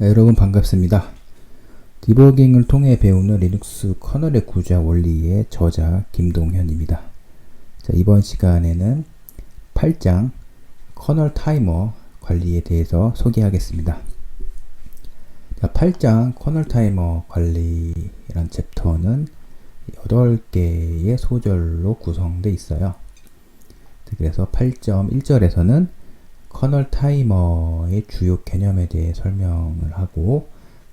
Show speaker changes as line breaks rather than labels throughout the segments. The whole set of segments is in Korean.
네, 여러분 반갑습니다. 디버깅을 통해 배우는 리눅스 커널의 구조와 원리의 저자 김동현입니다. 자, 이번 시간에는 8장 커널 타이머 관리에 대해서 소개하겠습니다. 자, 8장 커널 타이머 관리란 챕터는 8개의 소절로 구성되어 있어요. 그래서 8.1절에서는 커널 타이머의 주요 개념에 대해 설명을 하고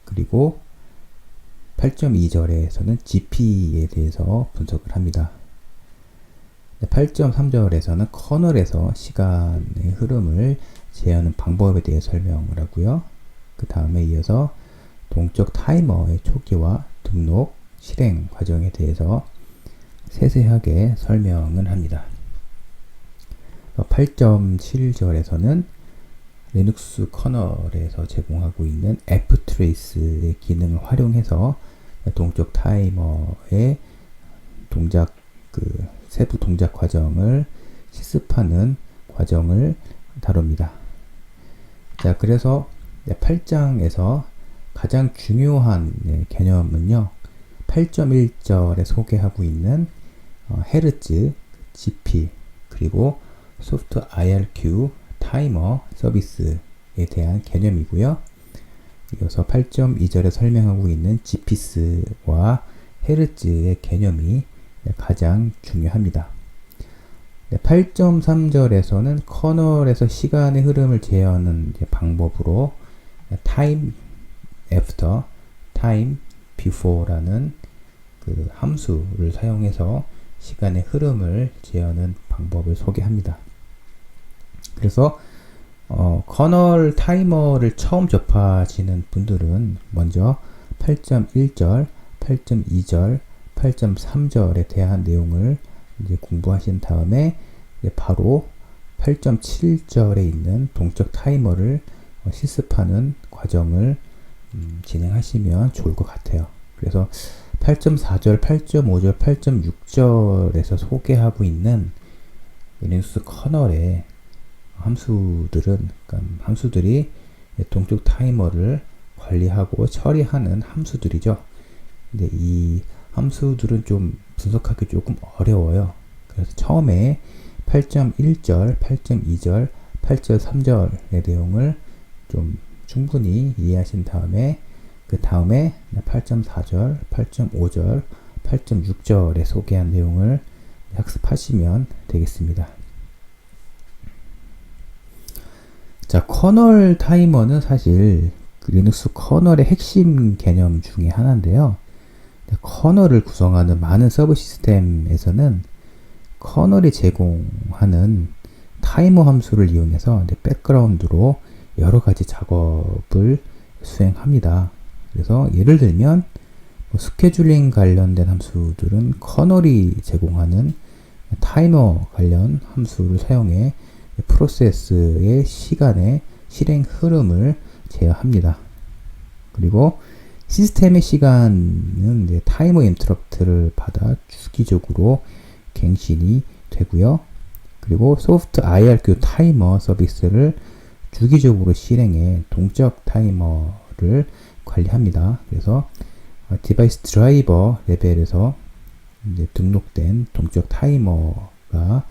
그리고 8.2절에서는 GP에 대해서 분석을 합니다. 8.3절에서는 커널에서 시간의 흐름을 제어하는 방법에 대해 설명을 하고요. 그 다음에 이어서 동적 타이머의 초기와 등록, 실행 과정에 대해서 세세하게 설명을 합니다. 8.7절에서는 리눅스 커널에서 제공하고 있는 ftrace의 기능을 활용해서 동적 타이머의 동작 그 세부 동작 과정을 실습하는 과정을 다룹니다. 자, 그래서 8장에서 가장 중요한 개념은요. 8.1절에 소개하고 있는 어, 헤르츠, GP, 그리고 소프트 IRQ 타이머 서비스에 대한 개념이고요. 이어서 8.2절에 설명하고 있는 GPS와 헤르츠의 개념이 가장 중요합니다. 8.3절에서는 커널에서 시간의 흐름을 제어하는 방법으로 time after, time before라는 그 함수를 사용해서 시간의 흐름을 제어하는 방법을 소개합니다. 그래서 어, 커널 타이머를 처음 접하시는 분들은 먼저 8.1절, 8.2절, 8.3절에 대한 내용을 이제 공부하신 다음에 바로 8.7절에 있는 동적 타이머를 어, 실습하는 과정을 음, 진행하시면 좋을 것 같아요. 그래서 8.4절, 8.5절, 8.6절에서 소개하고 있는 리눅스 커널의 함수들은 그러니까 함수들이 동쪽 타이머를 관리하고 처리하는 함수들이죠. 근데 이 함수들은 좀 분석하기 조금 어려워요. 그래서 처음에 8.1절, 8.2절, 8.3절의 내용을 좀 충분히 이해하신 다음에 그 다음에 8.4절, 8.5절, 8.6절에 소개한 내용을 학습하시면 되겠습니다. 자, 커널 타이머는 사실 그 리눅스 커널의 핵심 개념 중에 하나인데요. 커널을 구성하는 많은 서브 시스템에서는 커널이 제공하는 타이머 함수를 이용해서 백그라운드로 여러 가지 작업을 수행합니다. 그래서 예를 들면 뭐 스케줄링 관련된 함수들은 커널이 제공하는 타이머 관련 함수를 사용해 프로세스의 시간의 실행 흐름을 제어합니다. 그리고 시스템의 시간은 이제 타이머 인터럽트를 받아 주기적으로 갱신이 되고요. 그리고 소프트 IRQ 타이머 서비스를 주기적으로 실행해 동적 타이머를 관리합니다. 그래서 디바이스 드라이버 레벨에서 등록된 동적 타이머가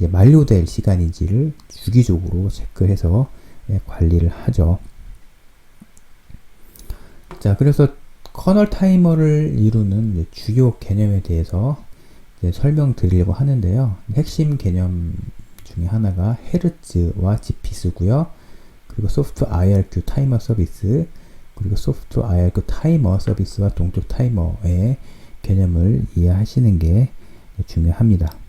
만료될 시간인지를 주기적으로 체크해서 예, 관리를 하죠. 자, 그래서 커널 타이머를 이루는 주요 개념에 대해서 설명드리려고 하는데요. 핵심 개념 중에 하나가 헤르츠와 GPS고요. 그리고 소프트 IRQ 타이머 서비스, 그리고 소프트 IRQ 타이머 서비스와 동적 타이머의 개념을 이해하시는 게 중요합니다.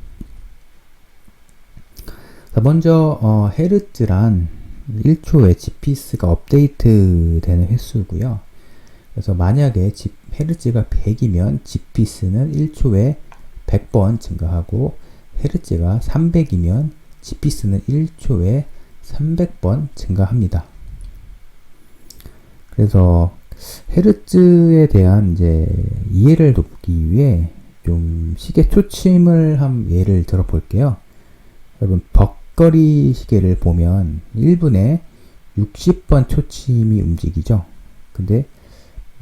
먼저 어, 헤르츠란 1초에 GPS가 업데이트 되는 횟수고요. 그래서 만약에 집, 헤르츠가 100이면 GPS는 1초에 100번 증가하고 헤르츠가 300이면 GPS는 1초에 300번 증가합니다. 그래서 헤르츠에 대한 이제 이해를 돕기 위해 좀 시계 초침을 한 예를 들어 볼게요. 여러분 벽거리 시계를 보면 1분에 60번 초침이 움직이죠. 근데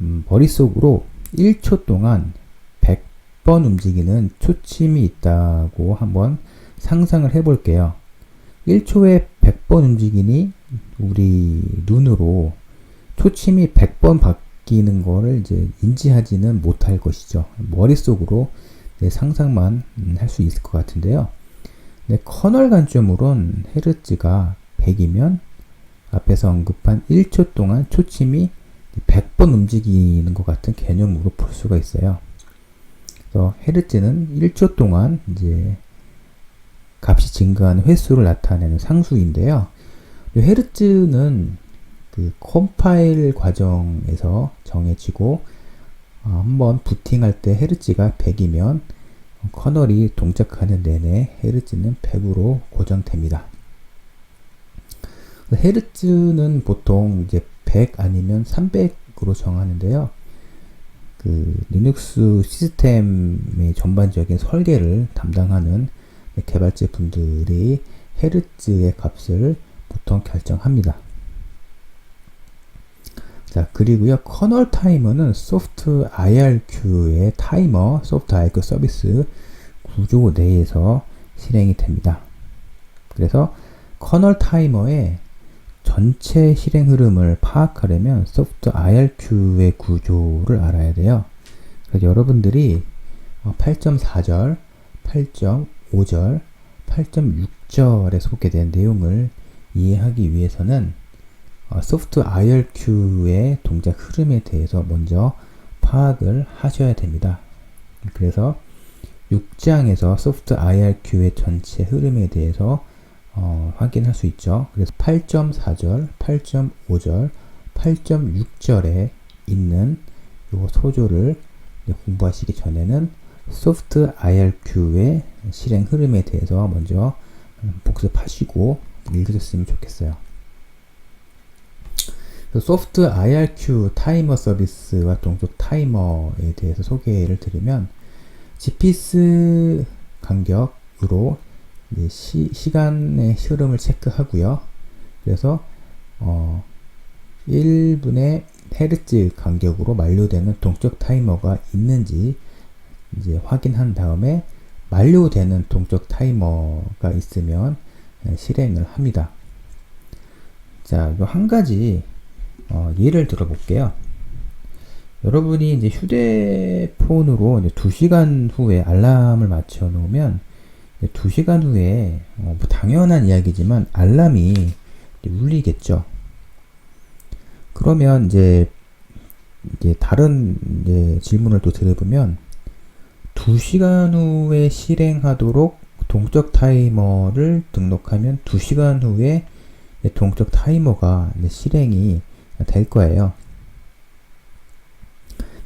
음, 머릿속으로 1초 동안 100번 움직이는 초침이 있다고 한번 상상을 해 볼게요. 1초에 100번 움직이니 우리 눈으로 초침이 100번 바뀌는 거를 이제 인지하지는 못할 것이죠. 머릿속으로 내 상상만 음, 할수 있을 것 같은데요. 네, 커널 관점으론 헤르츠가 100이면 앞에서 언급한 1초 동안 초침이 100번 움직이는 것 같은 개념으로 볼 수가 있어요. 그래서 헤르츠는 1초 동안 이제 값이 증가하는 횟수를 나타내는 상수인데요. 헤르츠는 그 컴파일 과정에서 정해지고 어, 한번 부팅할 때 헤르츠가 100이면 커널이 동작하는 내내 헤르츠는 100으로 고정됩니다. 헤르츠는 보통 이제 100 아니면 300으로 정하는데요. 그 리눅스 시스템의 전반적인 설계를 담당하는 개발자 분들이 헤르츠의 값을 보통 결정합니다. 자, 그리고요, 커널 타이머는 소프트 IRQ의 타이머, 소프트 IRQ 서비스 구조 내에서 실행이 됩니다. 그래서 커널 타이머의 전체 실행 흐름을 파악하려면 소프트 IRQ의 구조를 알아야 돼요. 그래서 여러분들이 8.4절, 8.5절, 8.6절에 소개된 내용을 이해하기 위해서는 소프트 IRQ의 동작 흐름에 대해서 먼저 파악을 하셔야 됩니다. 그래서 6장에서 소프트 IRQ의 전체 흐름에 대해서 어, 확인할 수 있죠. 그래서 8.4절, 8.5절, 8.6절에 있는 요 소조를 공부하시기 전에는 소프트 IRQ의 실행 흐름에 대해서 먼저 복습하시고 읽으셨으면 좋겠어요. 소프트 IRQ 타이머 서비스와 동족 타이머에 대해서 소개를 드리면 GPS 간격으로 시, 시간의 흐름을 체크하고요. 그래서 어, 1분의 헤르츠 간격으로 만료되는 동적 타이머가 있는지 이제 확인한 다음에 만료되는 동적 타이머가 있으면 실행을 합니다. 자, 한 가지 어, 예를 들어 볼게요. 여러분이 이제 휴대폰으로 이제 2시간 후에 알람을 맞춰 놓으면 2시간 후에 어, 뭐 당연한 이야기지만 알람이 울리겠죠. 그러면 이제 이제 다른 이제 질문을 또 들어보면 2시간 후에 실행하도록 동적 타이머를 등록하면 2시간 후에 동적 타이머가 실행이 될 거예요.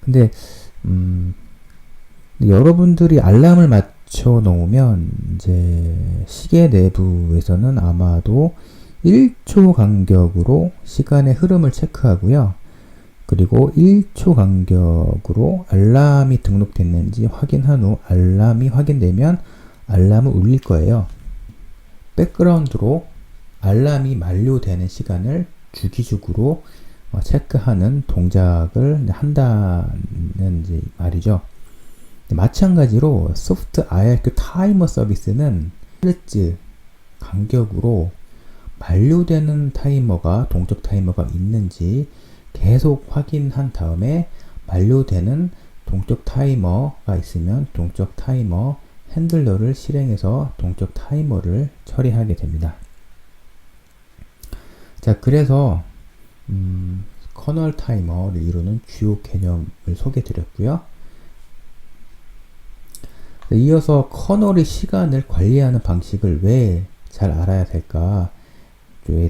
근데 음, 여러분들이 알람을 맞춰 놓으면 이제 시계 내부에서는 아마도 1초 간격으로 시간의 흐름을 체크하고요. 그리고 1초 간격으로 알람이 등록됐는지 확인한 후 알람이 확인되면 알람을 울릴 거예요. 백그라운드로 알람이 만료되는 시간을 주기적으로 어, 체크하는 동작을 한다는 말이죠. 마찬가지로 소프트 IRQ 타이머 서비스는 헤르츠 간격으로 만료되는 타이머가 동적 타이머가 있는지 계속 확인한 다음에 만료되는 동적 타이머가 있으면 동적 타이머 핸들러를 실행해서 동적 타이머를 처리하게 됩니다. 자, 그래서 음, 커널 타이머를 이루는 주요 개념을 소개해 드렸고요. 이어서 커널의 시간을 관리하는 방식을 왜 잘 알아야 될까에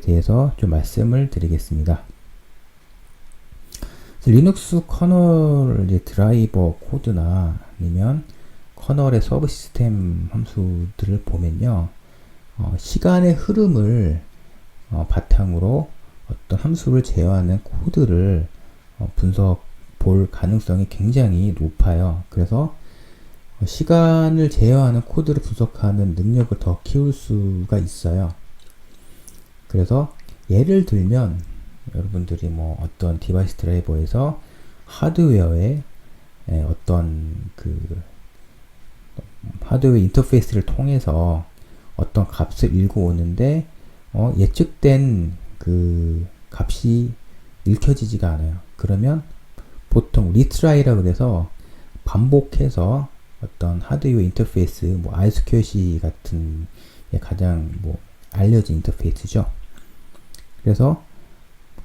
대해서 좀 말씀을 드리겠습니다. 리눅스 커널 드라이버 코드나 아니면 커널의 서브 시스템 함수들을 보면요. 어, 시간의 흐름을 어, 바탕으로 어떤 함수를 제어하는 코드를 어, 분석 볼 가능성이 굉장히 높아요. 그래서 어, 시간을 제어하는 코드를 분석하는 능력을 더 키울 수가 있어요. 그래서 예를 들면 여러분들이 뭐 어떤 디바이스 드라이버에서 하드웨어에 에, 어떤 그 하드웨어 인터페이스를 통해서 어떤 값을 읽어오는데 어, 예측된 그 값이 읽혀지지가 않아요. 그러면 보통 리트라이라 그래서 반복해서 어떤 하드웨어 인터페이스, 뭐 RSQC 같은 게 가장 뭐 알려진 인터페이스죠. 그래서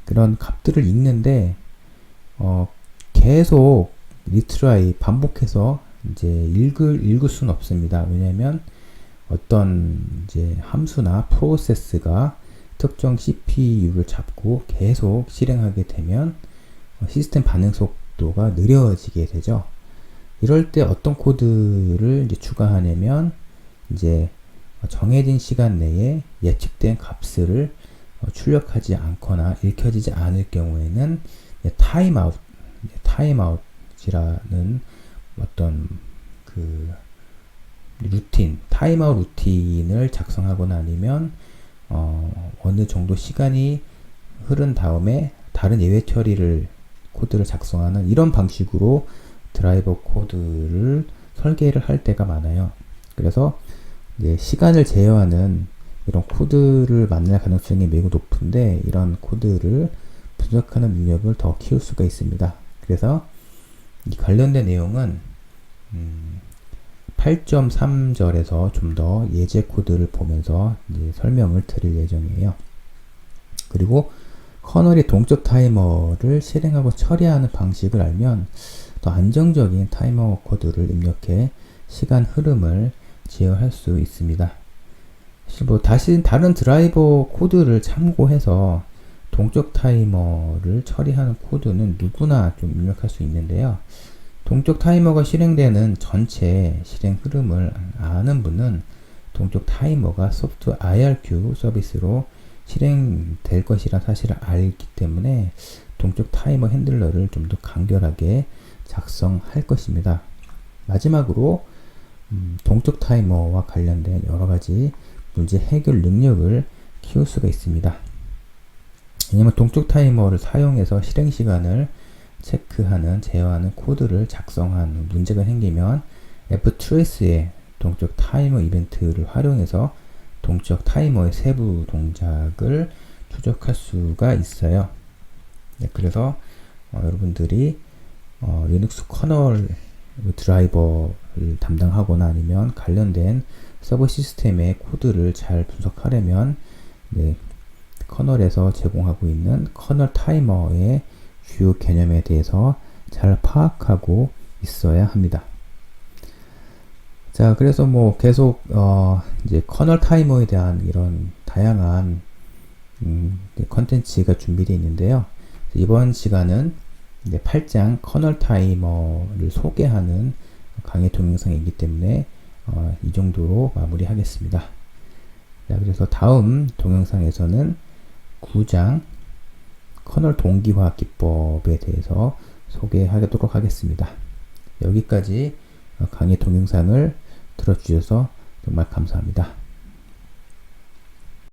그런 값들을 읽는데 어, 계속 리트라이 반복해서 이제 읽을 읽을 수는 없습니다. 왜냐하면 어떤 이제 함수나 프로세스가 특정 CPU를 잡고 계속 실행하게 되면 시스템 반응 속도가 느려지게 되죠. 이럴 때 어떤 코드를 이제 추가하냐면 이제 정해진 시간 내에 예측된 값을 출력하지 않거나 읽혀지지 않을 경우에는 타임아웃, 타임아웃이라는 어떤 그 루틴, 타임아웃 루틴을 작성하거나 아니면 어, 어느 정도 시간이 흐른 다음에 다른 예외 처리를 코드를 작성하는 이런 방식으로 드라이버 코드를 설계를 할 때가 많아요. 그래서 이제 시간을 제어하는 이런 코드를 만날 가능성이 매우 높은데 이런 코드를 분석하는 능력을 더 키울 수가 있습니다. 그래서 이 관련된 내용은 음, 8.3절에서 좀 더 예제 코드를 보면서 설명을 드릴 예정이에요. 그리고 커널의 동적 타이머를 실행하고 처리하는 방식을 알면 더 안정적인 타이머 코드를 입력해 시간 흐름을 제어할 수 있습니다. 뭐 다시 다른 드라이버 코드를 참고해서 동적 타이머를 처리하는 코드는 누구나 좀 입력할 수 있는데요. 동적 타이머가 실행되는 전체 실행 흐름을 아는 분은 동적 타이머가 소프트 IRQ 서비스로 실행될 것이라 사실을 알기 때문에 동적 타이머 핸들러를 좀 더 간결하게 작성할 것입니다. 마지막으로 음, 동적 타이머와 관련된 여러 가지 문제 해결 능력을 키울 수가 있습니다. 왜냐면 동적 타이머를 사용해서 실행 시간을 체크하는, 제어하는 코드를 작성한 문제가 생기면 Ftrace의 동적 타이머 이벤트를 활용해서 동적 타이머의 세부 동작을 추적할 수가 있어요. 네, 그래서 어, 여러분들이 어, 리눅스 커널 드라이버를 담당하거나 아니면 관련된 서버 시스템의 코드를 잘 분석하려면 네, 커널에서 제공하고 있는 커널 타이머의 주요 개념에 대해서 잘 파악하고 있어야 합니다. 자, 그래서 뭐 계속 어 이제 커널 타이머에 대한 이런 다양한 음, 컨텐츠가 준비되어 있는데요. 이번 시간은 이제 8장 커널 타이머를 소개하는 강의 동영상이기 때문에 어, 이 정도로 마무리하겠습니다. 자, 그래서 다음 동영상에서는 9장 커널 동기화 기법에 대해서 소개하도록 하겠습니다. 여기까지 강의 동영상을 들어주셔서 정말 감사합니다.